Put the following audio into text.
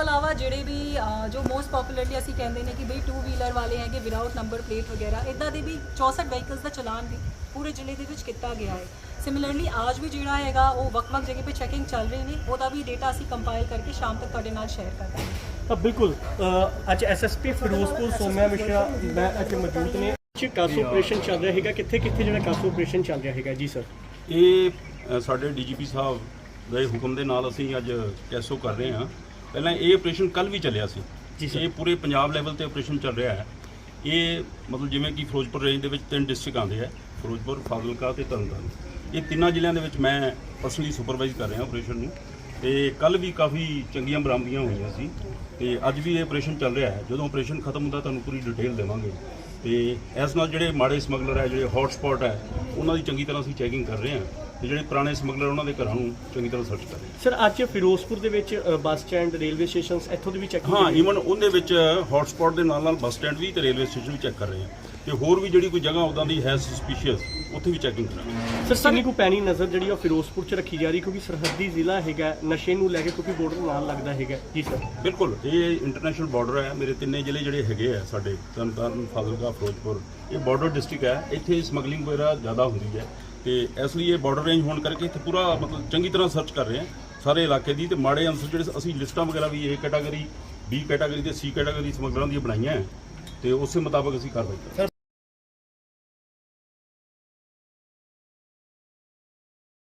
ਜਿਹੜੇ ਵੀ ਜੋ ਮੋਸਟ ਪਪੂਲਰਲੀ ਅਸੀਂ ਕਹਿੰਦੇ ਨੇ ਕਿ ਬਈ 2 ਵੀਲਰ ਵਾਲੇ ਹੈਗੇ ਵਿਦਆਊਟ ਨੰਬਰ ਪਲੇਟ ਵਗੈਰਾ ਇਦਾਂ ਦੇ ਵੀ 64 ਵਹੀਕਲਸ ਦਾ ਚਲਾਨ ਵੀ ਪੂਰੇ ਜ਼ਿਲ੍ਹੇ ਦੇ ਵਿੱਚ ਕੀਤਾ ਗਿਆ ਹੈ। ਸਿਮਿਲਰਲੀ ਅੱਜ ਵੀ ਜਿਹੜਾ ਹੈਗਾ ਉਹ ਵੱਖ-ਵੱਖ ਜਗ੍ਹਾ 'ਤੇ ਚੈਕਿੰਗ ਚੱਲ ਰਹੀ ਨੇ ਉਹਦਾ ਵੀ ਡੇਟਾ ਅਸੀਂ ਕੰਪਾਈਲ ਕਰਕੇ ਸ਼ਾਮ ਤੱਕ ਤੁਹਾਡੇ ਨਾਲ ਸ਼ੇਅਰ ਕਰ ਦਾਂਗੇ। ਤਾਂ ਬਿਲਕੁ ਅ, ਅੱਜ ਐਸਐਸਪੀ ਫਿਰੋਜ਼ਪੁਰ ਸੋਮਿਆ ਮਿਸ਼ਰਾ ਮੈਂ ਅੱਜ ਮੌਜੂਦ ਨੇ। ਕਾਸੋ ਆਪਰੇਸ਼ਨ ਚੱਲ ਰਿਹਾ ਹੈਗਾ ਕਿੱਥੇ ਕਿੱਥੇ ਜਿਹੜਾ ਕਾਸੋ ਆਪਰੇਸ਼ਨ ਚੱਲ ਰਿਹਾ ਹੈਗਾ? ਜੀ ਸਰ ਇਹ ਸਾਡੇ ਡੀਜੀਪੀ ਸਾਹਿਬ ਦੇ ਹੁਕਮ ਦੇ ਨਾਲ ਅਸੀਂ ਅੱਜ ਕੈਸੋ ਕਰ ਰਹੇ ਹਾਂ। ਪਹਿਲਾਂ ਇਹ ਆਪਰੇਸ਼ਨ ਕੱਲ ਵੀ ਚੱਲਿਆ ਸੀ। ਇਹ ਪੂਰੇ ਪੰਜਾਬ ਲੈਵਲ ਤੇ ਆਪਰੇਸ਼ਨ ਚੱਲ ਰਿਹਾ ਹੈ। ਇਹ ਮਤਲਬ ਜਿਵੇਂ ਕਿ ਫਿਰੋਜ਼ਪੁਰ ਰੇਂਜ ਦੇ ਵਿੱਚ ਤਿੰਨ ਡਿਸਟ੍ਰਿਕਟ ਆਉਂਦੇ ਆ ਫਿਰੋਜ਼ਪੁਰ ਫਾਜ਼ਿਲਕਾ ਤੇ ਤਰਨਤਾਰਨ। ਇਹ ਤਿੰਨਾਂ ਜ਼ਿਲ੍ਹਿਆਂ ਦੇ ਵਿੱਚ ਮੈਂ ਪਰਸਨਲੀ ਸੁਪਰਵਾਈਜ਼ ਕਰ ਰਿਹਾ ਆਪਰੇਸ਼ਨ ਨੂੰ। ਤੇ ਕੱਲ ਵੀ ਕਾਫੀ ਚੰਗੀਆਂ ਬਰਾਮਦੀਆਂ ਹੋਈਆਂ ਸੀ। ਤੇ ਅੱਜ ਵੀ ਇਹ ਆਪਰੇਸ਼ਨ ਚੱਲ ਰਿਹਾ ਹੈ। ਜਦੋਂ ਆਪਰੇਸ਼ਨ ਖਤਮ ਹੁੰਦਾ ਤੁਹਾਨੂੰ ਪੂਰੀ ਡਿਟੇਲ ਦੇਵਾਂਗੇ। ਤੇ ਇਸ ਨਾਲ ਜਿਹੜੇ ਮਾੜੇ ਸਮਗਲਰ ਹੈ ਜਿਹੜੇ ਹੌਟ ਸਪੌਟ ਹੈ ਉਹਨਾਂ ਦੀ ਚੰਗੀ ਤਰ੍ਹਾਂ ਅਸੀਂ ਚੈਕਿੰਗ ਕਰ ਰਹੇ ਹਾਂ ਤੇ ਜਿਹੜੇ ਪੁਰਾਣੇ ਸਮਗਲਰ ਉਹਨਾਂ ਦੇ ਘਰਾਂ ਨੂੰ ਚੰਗੀ ਤਰ੍ਹਾਂ ਸਰਚ ਕਰ ਰਹੇ ਹਾਂ। ਸਰ ਅੱਜ ਫਿਰੋਜ਼ਪੁਰ ਦੇ ਵਿੱਚ ਬੱਸ ਸਟੈਂਡ ਰੇਲਵੇ ਸਟੇਸ਼ਨਸ ਇੱਥੋਂ ਦੀ ਵੀ ਚੈੱਕ ਹਾਂ ਈਵਨ ਉਹਦੇ ਵਿੱਚ ਹੌਟ ਸਪੌਟ ਦੇ ਨਾਲ ਨਾਲ ਬੱਸ ਸਟੈਂਡ ਵੀ ਤੇ ਰੇਲਵੇ ਸਟੇਸ਼ਨ ਵੀ ਚੈੱਕ ਕਰ ਰਹੇ ਹਾਂ। ਤੇ ਹੋਰ ਵੀ ਜਿਹੜੀ ਕੋਈ ਜਗ੍ਹਾ ਉਦਾਂ ਦੀ ਹੈ ਸਸਪੀਸ਼ੀਅਸ ਉੱਥੇ ਵੀ ਚੈਕਿੰਗ ਕਰਾਂਗੇ। ਸਰ ਕਿੰਨੀ ਕੁ ਪੈਣੀ ਨਜ਼ਰ ਜਿਹੜੀ ਉਹ ਫਿਰੋਜ਼ਪੁਰ ਚ ਰੱਖੀ ਜਾ ਰਹੀ ਕਿਉਂਕਿ ਸਰਹੱਦੀ ਜ਼ਿਲ੍ਹਾ ਹੈਗਾ ਨਸ਼ੇ ਨੂੰ ਲੈ ਕੇ ਕਿਉਂਕਿ ਬਾਰਡਰ ਨਾਲ ਲੱਗਦਾ ਹੈਗਾ। ਜੀ ਸਰ ਬਿਲਕੁਲ ਇਹ ਇੰਟਰਨੈਸ਼ਨਲ ਬਾਰਡਰ ਹੈ। ਮੇਰੇ ਤਿੰਨੇ ਜ਼ਿਲ੍ਹੇ ਜਿਹੜੇ ਹੈਗੇ ਆ ਸਾਡੇ ਤਰਨਤਾਰਨ ਫਾਜ਼ਿਲਕਾ ਫਿਰੋਜ਼ਪੁਰ ਇਹ ਬਾਰਡਰ ਡਿਸਟ੍ਰਿਕਟ ਹੈ। ਇੱਥੇ ਸਮਗਲਿੰਗ ਵਗੈਰਾ ਜ਼ਿਆਦਾ ਹੁੰਦੀ ਹੈ। ਤੇ ਇਸ ਲਈ ਇਹ ਬਾਰਡਰ ਰੇਂਜ ਹੋਣ ਕਰਕੇ ਇੱਥੇ ਪੂਰਾ ਮਤਲਬ ਚੰਗੀ ਤਰ੍ਹਾਂ ਸਰਚ ਕਰ ਰਹੇ ਹਾਂ ਸਾਰੇ ਇਲਾਕੇ ਦੀ। ਤੇ ਮਾੜੇ ਅੰਸਰ ਜਿਹੜੇ ਅਸੀਂ ਲਿਸਟਾਂ ਵਗੈਰਾ ਵੀ A ਕੈਟਾਗਰੀ B ਕੈਟਾਗਰੀ ਤੇ C ਕੈਟਾਗਰੀ ਸਮਗਲਰਾਂ ਦੀਆਂ ਬਣਾਈਆਂ ਤੇ ਉਸੇ ਮੁਤਾਬਕ ਅਸੀਂ ਕਾਰਵਾਈ ਕਰ ਹਾਂ। ਸਰ